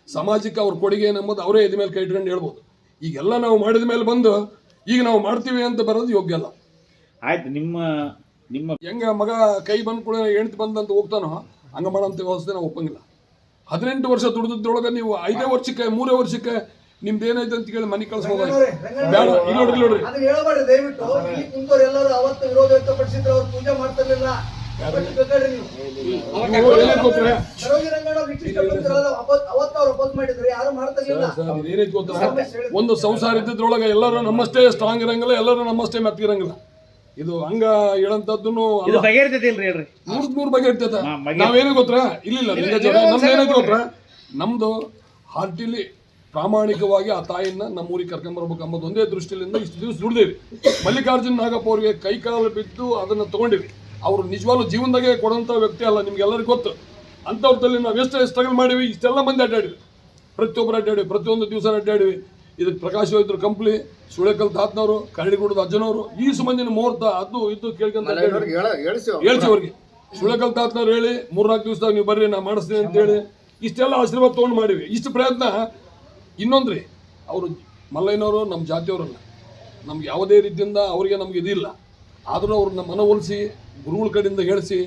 ಸಮಾಜಕ್ಕೆ ಅವ್ರ ಕೊಡುಗೆ ಏನಂಬೋದು ಅವರೇ ಇದ ಮೇಲೆ ಕೈ ಇಟ್ಕೊಂಡು ಹೇಳ್ಬೋದು. ಈಗೆಲ್ಲ ನಾವು ಮಾಡಿದ ಮೇಲೆ ಬಂದು ಈಗ ನಾವು ಮಾಡ್ತೀವಿ ಅಂತ ಬರೋದು ಯೋಗ್ಯ ಅಲ್ಲ. ಆಯ್ತು ನಿಮ್ಮ ನಿಮ್ಮ ಹೆಂಗ ಮಗ ಕೈ ಬಂದ ಕೂಡ ಹೆಣ್ತಿ ಬಂದಂತ ಹೋಗ್ತಾನೋ ಹಂಗ ಮಾಡೋಂಥ ವ್ಯವಸ್ಥೆ ನಾವು ಒಪ್ಪಂಗಿಲ್ಲ. ಹದಿನೆಂಟು ವರ್ಷ ದುಡಿದ್ರೊಳಗೆ ನೀವು ಐದೇ ವರ್ಷಕ್ಕೆ ಮೂರೇ ವರ್ಷಕ್ಕೆ ನಿಮ್ದು ಏನಾಯ್ತು ಅಂತ ಕೇಳಿ ಮನೆ ಕಳ್ಸ್ಬೋದಾಗಿ ಬೇಡ ಇಲ್ಲಿ ನೋಡ್ರಿ ಇಲ್ಲಿ ನೋಡ್ರಿ. ಅದನ್ನ ಹೇಳಬೇಡ್ರಿ ದಯವಿಟ್ಟು. ಇಲ್ಲಿ ಕುಂತವ್ರು ಎಲ್ಲರೂ ಅವತ್ತು ವಿರೋಧ ವ್ಯಕ್ತಪಡಿಸಿದ್ರು ಅವ್ರು ಪೂಜೆ ಮಾಡ್ತಿರ್ಲಿಲ್ಲ. ಒಂದು ಸಂಸಾರ ಇದ್ದಿದ್ರೊಳಗೆ ಎಲ್ಲರೂ ನಮ್ಮಷ್ಟೇ ಸ್ಟ್ರಾಂಗ್ ಇರಂಗಿಲ್ಲ ಎಲ್ಲರೂ ನಮ್ಮಷ್ಟೇ ಮೆತ್ತಗಿರಂಗಿಲ್ಲ. ಇದು ಹಂಗ ಹೇಳಂತದ್ದು ಇದು ಬಗೆಹರಿತೈತಿ ಇಲ್ರಿ ಹೇಳ್ರಿ? ನೂರಕ್ ನೂರು ಬಗ್ಗೆ ಇರ್ತೈತೆ ಹಾ, ಬಗೆ- ನಾವೇನು ಗೊತ್ತಾ? ಇಲ್ಲ ನಮ್ದು ಗೊತ್ತಾ? ನಮ್ದು ಹಾರ್ಟಿಲಿ ಪ್ರಾಮಾಣಿಕವಾಗಿ ಆ ತಾಯಿನ ಕರ್ಕೊಂಡ್ ಕರ್ಕೊಂಬರ್ಬೇಕು ಅಂಬೋದು ಒಂದೇ ದೃಷ್ಟಿಯಿಂದ ಇಷ್ಟು ದಿವಸ ದುಡ್ದೇವಿ ಮಲ್ಲಿಕಾರ್ಜುನ್ ನಾಗಪ್ಪ ಅವರಿಗೆ ಕೈ ಕಾಲು ಬಿದ್ದು ಅದನ್ನ ತಗೊಂಡಿವಿ ಅವ್ರು ನಿಜವಾಗ್ಲೂ ಜೀವನದಾಗೆ ಕೊಡುವಂತ ವ್ಯಕ್ತಿ ಅಲ್ಲ ನಿಮ್ಗೆ ಎಲ್ಲರಿಗೂ ಗೊತ್ತು. ಅಂಥವ್ರದಲ್ಲಿ ನಾವು ಎಷ್ಟು ಸ್ಟ್ರಗಲ್ ಮಾಡಿವಿ ಇಷ್ಟೆಲ್ಲ ಮಂದಿ ಅಡ್ಡಾಡಿವಿ ಪ್ರತಿಯೊಬ್ಬರು ಅಡ್ಡಾಡಿವಿ ಪ್ರತಿಯೊಂದು ದಿವಸ ಅಡ್ಡಾಡಿವಿ ಇದಕ್ಕೆ ಪ್ರಕಾಶ್ ವೈದ್ಯರು ಕಂಪ್ಲಿ ಸುಳೆಕಲ್ ತಾತ್ನವರು ಕರಡಿಗುಡದ ಅಜ್ಜನವರು ಈ ಸುಮಂದಿನ ಮುಹೂರ್ತ ಅದು ಇದು ಕೇಳ್ಕೊಂತ ಹೇಳಿಸಿ ಹೇಳ್ಸಿ ಅವ್ರಿಗೆ. ಸುಳೆಕಲ್ ತಾತ್ನವ್ರು ಹೇಳಿ ಮೂರ್ನಾಲ್ಕು ದಿವಸದಾಗ ನೀವು ಬರ್ರಿ ನಾ ಮಾಡಿಸ್ತೀನಿ ಅಂತ ಹೇಳಿ ಇಷ್ಟೆಲ್ಲ ಆಶೀರ್ವಾದ ತೊಗೊಂಡು ಮಾಡಿವಿ. ಇಷ್ಟು ಪ್ರಯತ್ನ ಇನ್ನೊಂದ್ರಿ ಅವರು ಮಲ್ಲಯ್ಯನವರು ನಮ್ಮ ಜಾತಿಯವರಲ್ಲ. ನಮ್ಗೆ ಯಾವುದೇ ರೀತಿಯಿಂದ ಅವರಿಗೆ ನಮ್ಗೆ ಇದಿಲ್ಲ. ಆದರೂ ಅವ್ರನ್ನ ನಮ್ಮ ಮನವೊಲಿಸಿ ಗುರುಗಳ ಕಡೆಯಿಂದ ಹೇಳಿಸಿ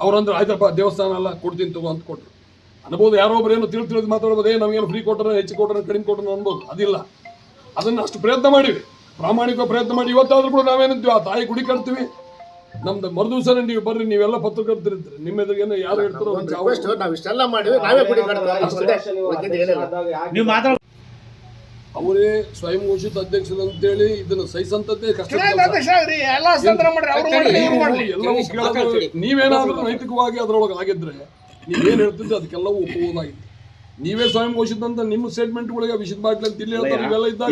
ಅವ್ರಂದ್ರೆ ಆಯ್ತಪ್ಪ ದೇವಸ್ಥಾನ ಎಲ್ಲ ಕೊಡ್ತೀನಿ ತಗೋ ಅಂತ ಕೊಟ್ಟರು ಅನ್ಬೋದು ಯಾರೋ ಒಬ್ಬರೇನು ತಿಳಿದು ತಿಳಿ ತಿಳಿದು ಮಾತಾಡ್ಬೋದು ಏ ನಮಗೇನು ಫ್ರೀ ಕೊಟ್ಟರೆ ಹೆಚ್ಚು ಕೊಟ್ಟರೆ ಕಡಿಮೆ ಕೊಟ್ಟರೆ ಅನ್ಬೋದು. ಅದಿಲ್ಲ. ಅದನ್ನು ಅಷ್ಟು ಪ್ರಯತ್ನ ಮಾಡಿವಿ ಪ್ರಾಮಾಣಿಕ ಪ್ರಯತ್ನ ಮಾಡಿ. ಇವತ್ತಾದ್ರೂ ಕೂಡ ನಾವೇನಂತೀವಿ ಆ ತಾಯಿ ಗುಡಿ ಕಟ್ತೀವಿ. ನಮ್ದು ಮರುದಿವಸನೇ ನೀವು ಬರ್ರಿ ನೀವೆಲ್ಲ ಪತ್ರಕರ್ತರಿರ್ತೀರಿ ನಿಮ್ಮ ಎದುರಿಗೇನು ಯಾರು ಹೇಳ್ತಾರೋ ಒಂದು ಒಂದು ರಿಕ್ವೆಸ್ಟ್ ನಾವು ಇಷ್ಟೆಲ್ಲ ಮಾಡಿವಿ ನಾವೇ ಗುಡಿ ಮಾತಾಡ ಅವರೇ ಸ್ವಯಂ ಘೋಷಿತ ಅಧ್ಯಕ್ಷರು ಅಂತೇಳಿ ಇದನ್ನ ಸಹಿಸಂತದ್ದೇ ಕಷ್ಟ. ನೀವೇನಾದ್ರೂ ನೈತಿಕವಾಗಿ ಅದರೊಳಗೆ ಆಗಿದ್ರೆ ನೀವೇನ್ ಹೇಳ್ತಿದ್ರೆ? ಅದಕ್ಕೆಲ್ಲವೂ ಒಪ್ಪುವುದಾಗಿತ್ತು ನೀವೇ ಸ್ವಯಂ ಘೋಷಿತ ಅಂತ ನಿಮ್ಮ ಸ್ಟೇಟ್ಮೆಂಟ್ಗಳಿಗೆ ವಿಷದ ಬಾಟ್ಲಿ ಅಂತ ಇಲ್ಲಿ ಹೇಳ್ತಾರೆ ಇವೆಲ್ಲ ಇದ್ದಾಗ.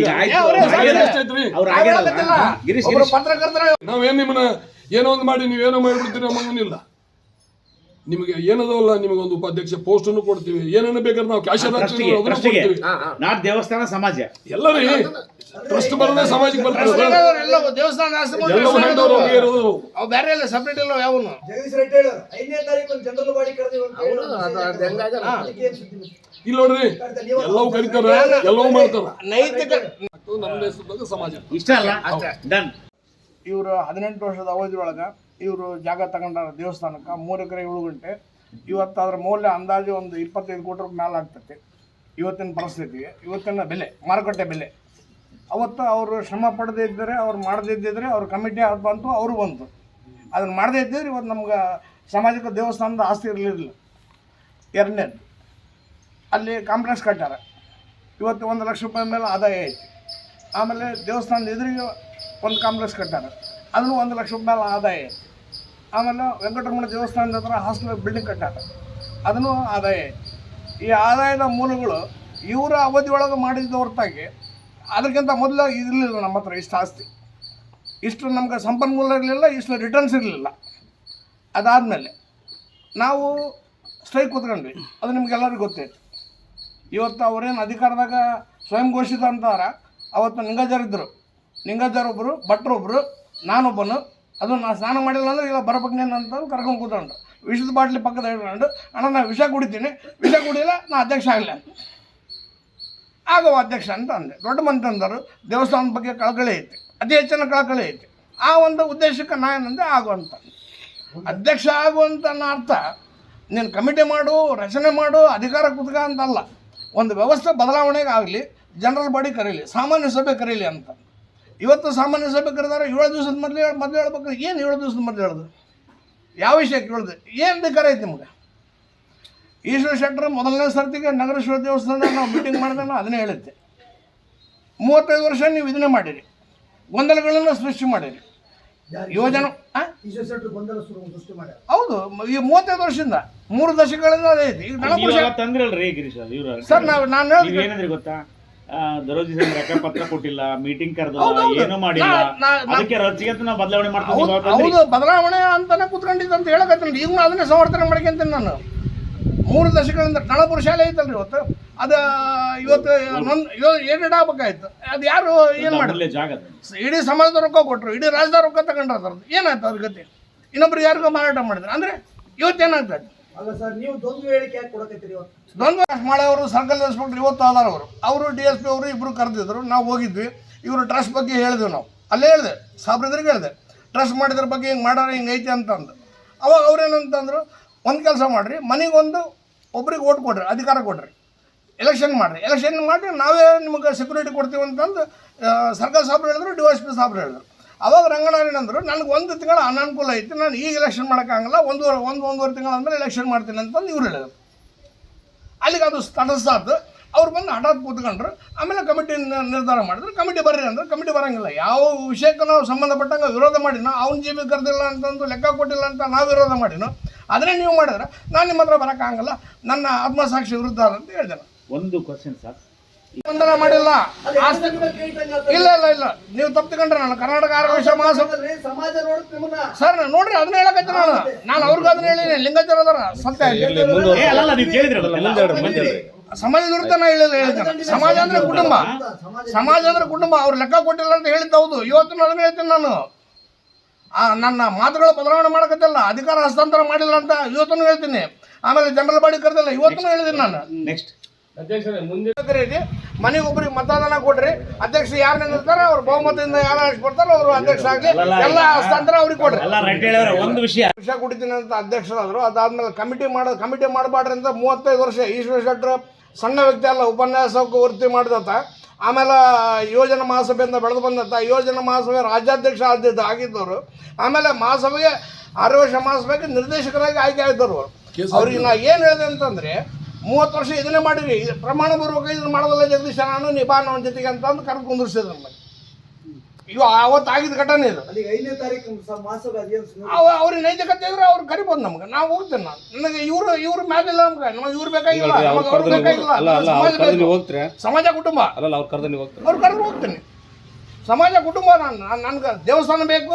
ನಾವೇನ್ ನಿಮ್ಮನ್ನ ಏನೋ ಒಂದು ಮಾಡಿ ನೀವೇನೋ ಮಾಡಿಬಿಡ್ತೀರಿ ನಮಗೇನಿಲ್ಲ ನಿಮಗೆ ಏನದವಲ್ಲ ನಿಮಗೆ ಒಂದು ಉಪಾಧ್ಯಕ್ಷ ಪೋಸ್ಟ್ ಅನ್ನು ಕೊಡ್ತೀವಿ. ಏನೇನು ಬೇಕಾದ್ರೆ ನಾವು ಕ್ಯಾಶ್ ಕೊಡ್ತೀವಿ. ನಾಟ್ ದೇವಸ್ಥಾನ ಸಮಾಜ. ಎಲ್ಲರೂ ಟ್ರಸ್ಟ್ ಬರೋದೇ ಸಮಾಜಕ್ಕೆ ಬರ್ತಾರೆ ದೇವಸ್ಥಾನ ಬೇರೆ ಇಲ್ಲ ಸಪ್ರೇಟ್ ನೋಡ್ರಿ ಎಲ್ಲವೂ ಕರೀತಾರೆ ಎಲ್ಲವೂ ಮಾಡ್ತಾರೆ. ನೈತಿಕ ಅದು ನಮ್ಮ ದೇಶದಾಗ ಸಮಾಜ. ಇಷ್ಟ ಅಲ್ಲ? ಡನ್ ಇವರು ಹದಿನೆಂಟು ವರ್ಷದ ಅವಧಿಯೊಳಗೆ ಇವರು ಜಾಗ ತಗೊಂಡಾರ ದೇವಸ್ಥಾನಕ್ಕೆ? ಮೂರು ಎಕರೆ ಏಳು ಗಂಟೆ. ಇವತ್ತು ಅದರ ಮೌಲ್ಯ ಅಂದಾಜು ಒಂದು ಇಪ್ಪತ್ತೈದು ಕೋಟಿ ರೂಪಾಯಿ ಮೇಲೆ ಆಗ್ತೈತೆ. ಇವತ್ತಿನ ಪರಿಸ್ಥಿತಿಗೆ. ಇವತ್ತಿನ ಬೆಲೆ, ಮಾರುಕಟ್ಟೆ ಬೆಲೆ. ಅವತ್ತು ಅವರು ಶ್ರಮ ಪಡೆದೇ ಇದ್ದರೆ, ಅವ್ರು ಮಾಡದೇ ಇದ್ದಿದ್ರೆ ಅವ್ರ ಕಮಿಟಿ ಅದು ಬಂತು, ಅವರು ಬಂತು. ಅದನ್ನು ಮಾಡದೇ ಇದ್ದಿದ್ರೆ ಇವತ್ತು ನಮ್ಗೆ ಸಾಮಾಜಿಕ ದೇವಸ್ಥಾನದ ಆಸ್ತಿ ಇರಲಿಲ್ಲ. ಎರಡನೇದು, ಅಲ್ಲಿ ಕಾಂಪ್ಲೆಕ್ಸ್ ಕಟ್ಟಾರ. ಇವತ್ತು ಒಂದು ಲಕ್ಷ ರೂಪಾಯಿ ಮೇಲೆ ಆದಾಯ ಐತಿ. ಆಮೇಲೆ ದೇವಸ್ಥಾನದ ಎದುರಿಗೆ ಒಂದು ಕಾಂಪ್ಲೆಕ್ಸ್ ಕಟ್ಟಾರ. ಅದನ್ನು ಒಂದು ಲಕ್ಷ ರೂಪಾಯಿ ಮೇಲೆ ಆದಾಯ ಐತಿ. ಆಮೇಲೆ ವೆಂಕಟರಮಣ ದೇವಸ್ಥಾನದ ಹತ್ರ ಹಾಸ್ಟೆಲ್ ಬಿಲ್ಡಿಂಗ್ ಕಟ್ಟಾಟ ಅದನ್ನು ಆದಾಯ ಈ ಆದಾಯದ ಮೂಲಗಳು ಇವರ ಅವಧಿಯೊಳಗೆ ಮಾಡಿದ ಹೊರತಾಗಿ ಅದಕ್ಕಿಂತ ಮೊದಲು ಇರಲಿಲ್ಲ ನಮ್ಮ ಹತ್ರ ಇಷ್ಟು ಆಸ್ತಿ. ಇಷ್ಟು ನಮ್ಗೆ ಸಂಪನ್ಮೂಲ ಇರಲಿಲ್ಲ, ಇಷ್ಟು ರಿಟರ್ನ್ಸ್ ಇರಲಿಲ್ಲ. ಅದಾದಮೇಲೆ ನಾವು ಸ್ಟ್ರೈಕ್ ಕೂತ್ಕೊಂಡ್ವಿ ಅದು ನಿಮ್ಗೆಲ್ಲರಿಗೂ ಗೊತ್ತೈತೆ. ಇವತ್ತು ಅವರೇನು ಅಧಿಕಾರದಾಗ ಸ್ವಯಂ ಘೋಷಿತ ಅಂತಾರ. ಅವತ್ತು ನಿಂಗಜರಿದ್ದರು ನಿಂಗಜರೊಬ್ಬರು ಭಟ್ರೊಬ್ಬರು ನಾನೊಬ್ಬನು. ಅದು ನಾನು ಸ್ನಾನ ಮಾಡಿಲ್ಲ ಅಂದ್ರೆ ಇಲ್ಲ ಬರಬೇಕೇನು ಅಂತ ಕರ್ಕೊಂಡು ಕೂತ್ಕೊಂಡು ವಿಷದ ಬಾಟ್ಲಿ ಪಕ್ಕದ ಇಟ್ಕೊಂಡು ಅಣ್ಣ ನಾನು ವಿಷ ಕುಡಿತೀನಿ. ವಿಷ ಕುಡಿಲ್ಲ ನಾ ಅಧ್ಯಕ್ಷ ಆಗಲಿ ಅಂತ. ಆಗೋ ಅಧ್ಯಕ್ಷ ಅಂತ ಅಂದೆ. ದೊಡ್ಡ ಮಂತಂದರು ದೇವಸ್ಥಾನದ ಬಗ್ಗೆ ಕಳಕಳಿ ಐತಿ. ಅತಿ ಹೆಚ್ಚಿನ ಕಳಕಳಿ ಐತಿ. ಆ ಒಂದು ಉದ್ದೇಶಕ್ಕೆ ನಾ ಏನಂದೆ, ಆಗು ಅಂತ. ಅಧ್ಯಕ್ಷ ಆಗುವಂತ ಅರ್ಥ, ನೀನು ಕಮಿಟಿ ಮಾಡು, ರಚನೆ ಮಾಡು, ಅಧಿಕಾರ ಕುತ್ಕ ಅಂತಲ್ಲ. ಒಂದು ವ್ಯವಸ್ಥೆ ಬದಲಾವಣೆಗೆ ಆಗಲಿ, ಜನರಲ್ ಬಾಡಿ ಕರೀಲಿ, ಸಾಮಾನ್ಯ ಸಭೆ ಕರೀಲಿ ಅಂತ. ಇವತ್ತು ಸಾಮಾನ್ಯ ಸಭೆ ಕರೆದಾರೆ ಏಳು ದಿವಸದ ಮೊದಲು ಮೊದಲು ಹೇಳ್ಬೇಕು. ಏನು ಏಳು ದಿವಸದ ಮೊದಲು ಹೇಳೋದು? ಯಾವ ವಿಷಯಕ್ಕೆ ಹೇಳೋದು? ಏನು ಬೇಕಾರೆ ಐತಿ ನಿಮ್ಗೆ? ಈಶ್ವರ ಶೆಟ್ಟರ್ ಮೊದಲನೇ ಸರ್ತಿಗೆ ನಗರೇಶ್ವರ ದೇವಸ್ಥಾನದಾಗ ನಾವು ಮೀಟಿಂಗ್ ಮಾಡಿದಾಗ ಅದನ್ನೇ ಹೇಳಿದ್ದೆ. ಮೂವತ್ತೈದು ವರ್ಷ ನೀವು ಇದನ್ನೇ ಮಾಡಿರಿ. ಗೊಂದಲಗಳನ್ನು ಸೃಷ್ಟಿ ಮಾಡಿರಿ. ಯೋಜನೆ ಹೌದು ಈ ಮೂವತ್ತೈದು ವರ್ಷದಿಂದ ಮೂರು ದಶಕಗಳಿಂದ ಅದೇ ಐತಿ ಈಗ ಸರ್ ನಾವು ನಾನು ಹೇಳ್ತೀನಿ ಗೊತ್ತಾ? ದರೋಜಿ ಸಂಘ ಲೆಕ್ಕ ಪತ್ರ ಕೊಟ್ಟಿಲ್ಲ ಮೀಟಿಂಗ್ ಕರೆದಿಲ್ಲ ಹೌದೌದು. ಏನೂ ಮಾಡಿಲ್ಲ. ನಾ- ಅದಕ್ಕೆ ರಚಿಗೆ ಅಂತ ನಾವು ಬದಲಾವಣೆ ಹೌದು ಹೌದು ಬದಲಾವಣೆ ಅಂತಾನೆ ಕುತ್ಕೊಂಡಿದ್ದು ಅಂತ ಹೇಳಕತ್ತೀನಿ. ಈಗ ಅದನ್ನೇ ಸಮರ್ಥನೆ ಮಾಡ್ಕೊಂತೀನಿ ನಾನು. ಮೂರು ದಶಕಗಳಿಂದ ಕಣಪುರ ಶಾಲೆ ಐತಲ್ರಿ ಇವತ್ತು. ಅದು ಇವತ್ತು ನೊಂದ್ ಆಗ್ಬೇಕಾಯ್ತು ಅದು ಯಾರು ಏನು ಮಾಡಿಲ್ಲ ಜಾಗ ಅದು. ಇಡೀ ಸಮಾಜದ ರೊಕ್ಕ ಕೊಟ್ಟರು ಇಡೀ ರಾಜ್ಯದ ರೊಕ್ಕ ತಗೊಂಡ್ರ ಏನಾಯ್ತು ಅದ್ರ ಗತಿ? ಇನ್ನೊಬ್ರು ಯಾರಿಗೋ ಮಾರಾಟ ಮಾಡಿದ್ರು. ಅಂದರೆ ಇವತ್ತೇನಾಗ್ತದೆ? ಅಲ್ಲ ಸರ್, ನೀವು ಹೇಳಿಕೆ ಕೊಡಕತ್ತೀರಿ ಅವರು ಸರ್ಕಲ್ ಇನ್ಸ್ಪೆಕ್ಟರ್ ಇವತ್ತು ಆಧಾರ ಅವರು. ಅವರು ಡಿ ಎಸ್ ಪಿ ಅವರು ಇಬ್ಬರು ಕರೆದಿದ್ರು, ನಾವು ಹೋಗಿದ್ವಿ. ಇವರು ಟ್ರಸ್ಟ್ ಬಗ್ಗೆ ಹೇಳಿದ್ವಿ ನಾವು. ಅಲ್ಲೇ ಹೇಳಿದೆ ಸಾಬ್ರದ್ರಿಗೆ ಹೇಳಿದೆ. ಟ್ರಸ್ಟ್ ಮಾಡಿದ್ರ ಬಗ್ಗೆ ಹಿಂಗೆ ಮಾಡೋಣ ಹಿಂಗೆ ಐತೆ ಅಂತಂದು. ಅವಾಗ ಅವ್ರೇನಂತಂದ್ರು ಒಂದು ಕೆಲಸ ಮಾಡಿರಿ ಮನೆಗೊಂದು ಒಬ್ರಿಗೆ ಓಟ್ ಕೊಡ್ರಿ, ಅಧಿಕಾರ ಕೊಡ್ರಿ. ಎಲೆಕ್ಷನ್ ಮಾಡಿರಿ. ಎಲೆಕ್ಷನ್ ಮಾಡಿ ನಾವೇ ನಿಮಗೆ ಸೆಕ್ಯೂರಿಟಿ ಕೊಡ್ತೀವಿ ಅಂತಂದು ಸರ್ಕಾರ ಸಾಬ್ರು ಹೇಳಿದ್ರು, ಡಿ ಎಸ್ ಪಿ ಸಾಬ್ರು ಹೇಳಿದ್ರು. ಅವಾಗ ರಂಗನಾರಾಯಣ ಅಂದರು ನನಗೆ ಒಂದು ತಿಂಗಳ ಅನಾನುಕೂಲ ಐತಿ, ನಾನು ಈಗ ಎಲೆಕ್ಷನ್ ಮಾಡೋಕ್ಕಾಗಲ್ಲ ಒಂದೂವರೆ ಒಂದು, ಒಂದೂವರೆ ತಿಂಗಳ ಅಂದ್ರೆ ಎಲೆಕ್ಷನ್ ಮಾಡ್ತೀನಿ ಅಂತಂದು ಇವ್ರು ಹೇಳಿದರು. ಅಲ್ಲಿಗೆ ಅದು ತಟಸ್ಸಾತು ಅವ್ರು ಬಂದು ಹಠಾತ್ ಕೂತ್ಕೊಂಡ್ರು. ಆಮೇಲೆ ಕಮಿಟಿ ನಿರ್ಧಾರ ಮಾಡಿದ್ರು. ಕಮಿಟಿ ಬರ್ರಿ ಅಂದ್ರೆ ಕಮಿಟಿ ಬರೋಂಗಿಲ್ಲ. ಯಾವ ವಿಷಯಕ್ಕೆ ನಾವು ಸಂಬಂಧಪಟ್ಟಂಗೆ ವಿರೋಧ ಮಾಡಿನೋ ಅವ್ನ ಜೀವಿ ಕರೆದಿಲ್ಲ ಅಂತಂದು ಲೆಕ್ಕ ಕೊಟ್ಟಿಲ್ಲ ಅಂತ ನಾವು ವಿರೋಧ ಮಾಡಿನೋ ಅದನ್ನೇ ನೀವು ಮಾಡಿದ್ರೆ ನಾನು ನಿಮ್ಮ ಹತ್ರ ಬರೋಕ್ಕಾಗಲ್ಲ, ನನ್ನ ಆತ್ಮಸಾಕ್ಷಿ ವಿರುದ್ಧ ಅಂತ ಹೇಳಿದೆ ಒಂದು ಕ್ವಶನ್ ಸರ್. ಬಂಧನ ಮಾಡಿಲ್ಲ? ಇಲ್ಲ ಇಲ್ಲ ಇಲ್ಲ. ನೀವು ತಪ್ಪಿಕೊಂಡ್ರೆ ನಾನು ಕರ್ನಾಟಕ ಆರೋಗ್ಯ ಸಮಾಜ ನೋಡುತ್ತೆ ನಿಮ್ಮನ್ನ ಸರ್ ನೋಡ್ರಿ ಅದನ್ನ ಹೇಳಕತ್ತೀನಿ ನಾನು. ನಾನು ಅವ್ರಿಗೆ ಅದನ್ನ ಹೇಳಿನಿ ಲಿಂಗಾಚಾರ ಅದಾರ ಸತ್ಯ ಸಮಾಜ ವಿರುದ್ಧ ನಾ ಹೇಳಿಲ್ಲ ಹೇಳಿದ್ದೇನೆ. ಸಮಾಜ ಅಂದ್ರೆ ಕುಟುಂಬ. ಸಮಾಜ ಅಂದ್ರೆ ಕುಟುಂಬ. ಅವ್ರು ಲೆಕ್ಕ ಕೊಟ್ಟಿಲ್ಲ ಅಂತ ಹೇಳಿದ್ದ ಹೌದು. ಇವತ್ತು ಅದನ್ನ ಹೇಳ್ತೀನಿ ನಾನು. ಆ, ನನ್ನ ಮಾತುಗಳು ಬದಲಾವಣೆ ಮಾಡಕತ್ತಿಲ್ಲ. ಅಧಿಕಾರ ಹಸ್ತಾಂತರ ಮಾಡಿಲ್ಲ ಅಂತ ಇವತ್ತೂ ಹೇಳ್ತೀನಿ. ಆಮೇಲೆ ಜನರಲ್ ಬಾಡಿ ಕರೆದಿಲ್ಲ. ಇವತ್ತೂ ಹೇಳಿದ್ದೀನಿ ನಾನು. ನೆಕ್ಸ್ಟ್ ಮನೆಗೆ ಒಬ್ಬರಿಗೆ ಮತದಾನ ಕೊಡ್ರಿ. ಅಧ್ಯಕ್ಷ ಯಾರು ನಿಂದಿರ್ತಾರೆ ಅವ್ರು ಬಹುಮತದಿಂದ ಯಾರು ಆರಿಸಿ ಬರ್ತಾರೋ ಅವರು ಅಧ್ಯಕ್ಷ ಆಗ್ಲಿ ಎಲ್ಲ ಹಸ್ತಾಂತರ ಅವ್ರಿಗೆ ಕೊಡ್ರಿ. ಒಂದು ವಿಷಯ. ವಿಷಯ ಕುಡಿತೀನಿ ಅಂತ ಅಧ್ಯಕ್ಷರಾದ್ರು ಅದಾದ್ಮೇಲೆ ಕಮಿಟಿ ಮಾಡೋ ಕಮಿಟಿ ಮಾಡಬಾರ್ದ್ರಿ ಅಂತ ಮೂವತ್ತೈದು ವರ್ಷ ಈಶ್ವರ ಶೆಟ್ಟರು ಸಣ್ಣ ವ್ಯಕ್ತಿ ಅಲ್ಲ ಉಪನ್ಯಾಸಕ್ಕೆ ವೃತ್ತಿ ಮಾಡಿದತ್ತ. ಆಮೇಲೆ ಯೋಜನಾ ಮಹಾಸಭೆಯಿಂದ ಬೆಳೆದು ಬಂದತ್ತ. ಯೋಜನಾ ಮಹಾಸಭೆ ರಾಜ್ಯಾಧ್ಯಕ್ಷ ಆದ್ಯತೆ ಆಗಿದ್ದವರು. ಆಮೇಲೆ ಮಹಾಸಭೆಗೆ ಆರೋಗ್ಯ ಮಹಾಸಭೆಗೆ ನಿರ್ದೇಶಕರಾಗಿ ಆಯ್ಕೆ ಆಗಿದ್ದವರು ಅವ್ರು. ಅವ್ರಿಗೆ ನಾ ಏನು ಹೇಳಿದೆ ಅಂತಂದ್ರೆ ಮೂವತ್ತು ವರ್ಷ ಇದನ್ನೇ ಮಾಡಿರಿ. ಇದು ಪ್ರಮಾಣ ಪೂರ್ವಕ ಇದನ್ನ ಮಾಡೋದಲ್ಲ ಜಗದೀಶ ನಾನು ನಿಭಾ ನನ್ನ ಜೊತೆಗೆ ಅಂತಂದು ಕರೆದು ಕುಂದಿರ್ಸಿದ್ರು ನಮಗೆ ಇವು ಅವತ್ತಾಗಿದ್ದ ಘಟನೆ ಇದು. ಅವ್ರಿಗೆ ನೈತಿಕತೆ ಇದ್ರೆ ಅವ್ರು ಕರಿಬೋದು ನಮ್ಗೆ. ನಾವು ಹೋಗ್ತೇನೆ ನಾನು. ನನಗೆ ಇವರು ಇವ್ರ ಮ್ಯಾಲಿಲ್ಲ ನಮ್ಗೆ. ನಮಗೆ ಇವ್ರು ಬೇಕಾಗಿಲ್ಲ. ನಮಗೆ ಅವ್ರು ಬೇಕಾಗಿಲ್ಲ. ಸಮಾಜ ಬೇಕು. ಹೋಗ್ತೀರಾ. ಸಮಾಜ ಕುಟುಂಬ. ಅಲ್ಲ ಅವ್ರ ಕರೆದು ನೀವು ಹೋಗ್ತೀರಾ. ಅವ್ರು ಕರೆದು ಹೋಗ್ತೇನೆ. ಸಮಾಜ ಕುಟುಂಬ ನಾನು. ನನ್ಗೆ ದೇವಸ್ಥಾನ ಬೇಕು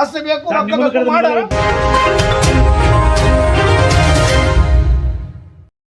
ಆಸ್ತಿ ಬೇಕು ರೊಕ್ಕ ಬೇಕು